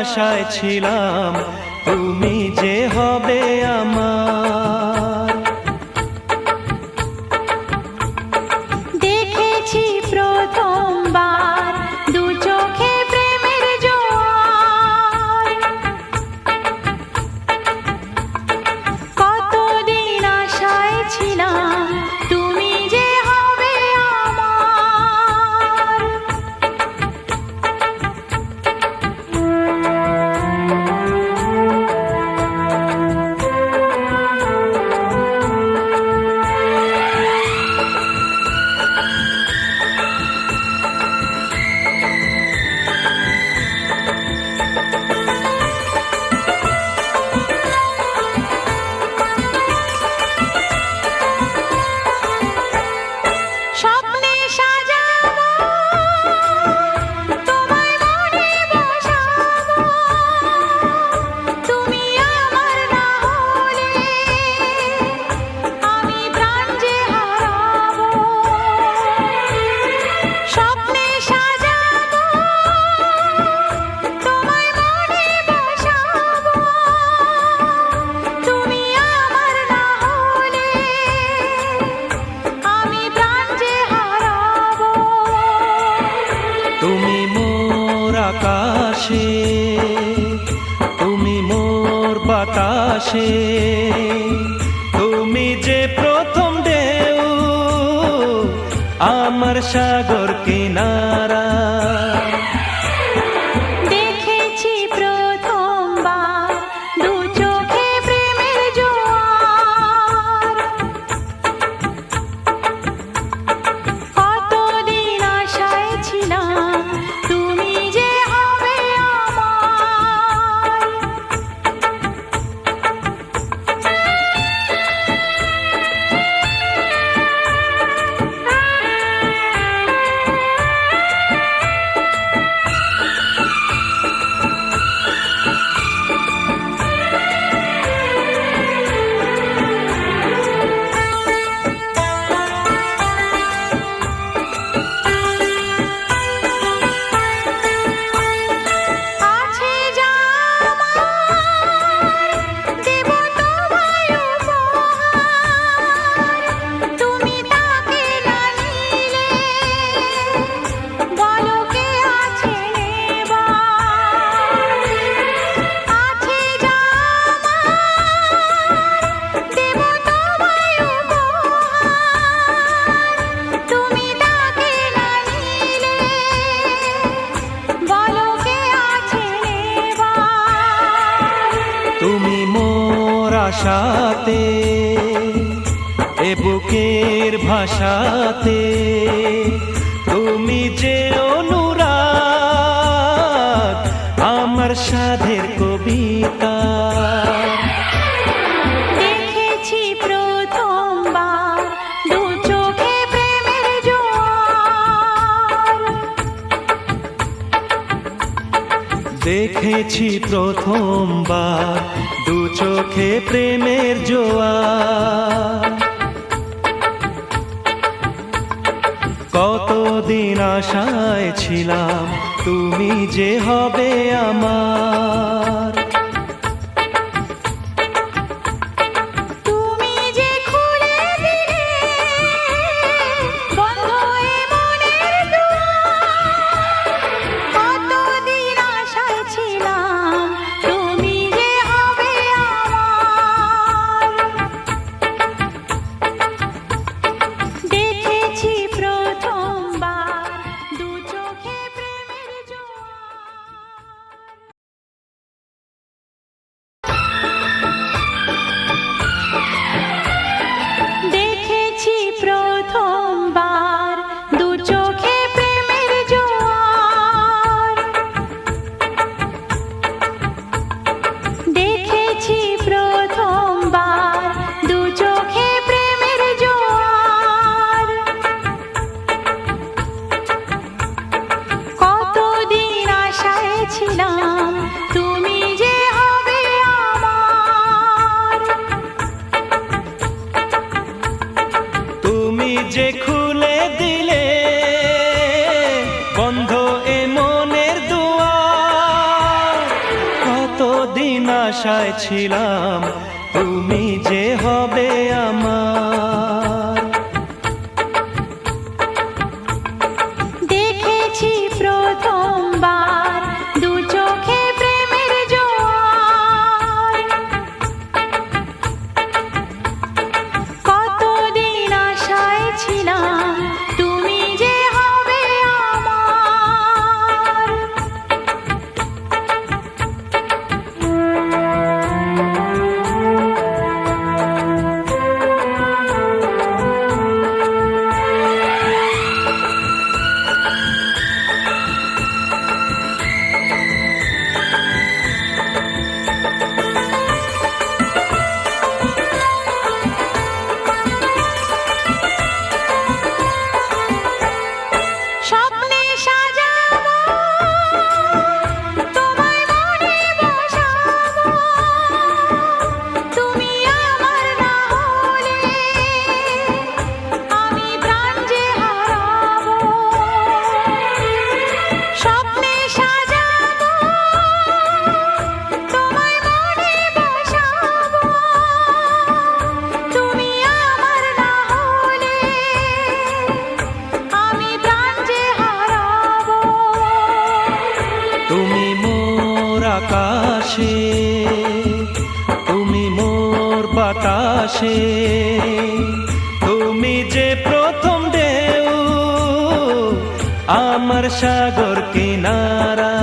আশায় ছিলাম তুমি যে হবে আমার আকাশে তুমি মোর বাতাসে। তুমি যে প্রথম দেও আমার সাগর কিনার তুমি মোর আশাতে এ বুকের ভাষাতে। তুমি যে অনুরাগ আমার সাধে দেখেছি প্রথমবার দু চোখে প্রেমের জোয়া কতদিন আশায় ছিলাম তুমি যে হবে আমার। আশায় ছিলাম তুমি যে হবে তুমি মোর আকাশে তুমি মোর বাতাসে তুমি যে প্রথম দেও আমার সাগর কিনারা।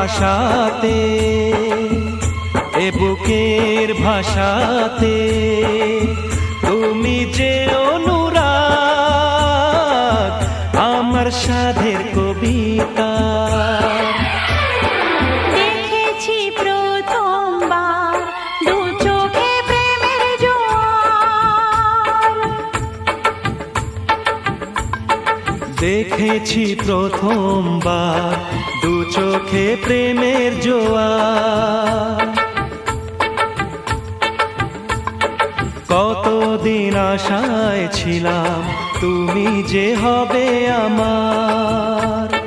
আশাতে এ বুকের ভাষাতে তুমি যে অনুরাগ আমার সাধের কবিতা। দেখেছি প্রথমবার চোখে প্রেমের জোয়া কতদিন আশায় ছিলাম তুমি যে হবে আমার।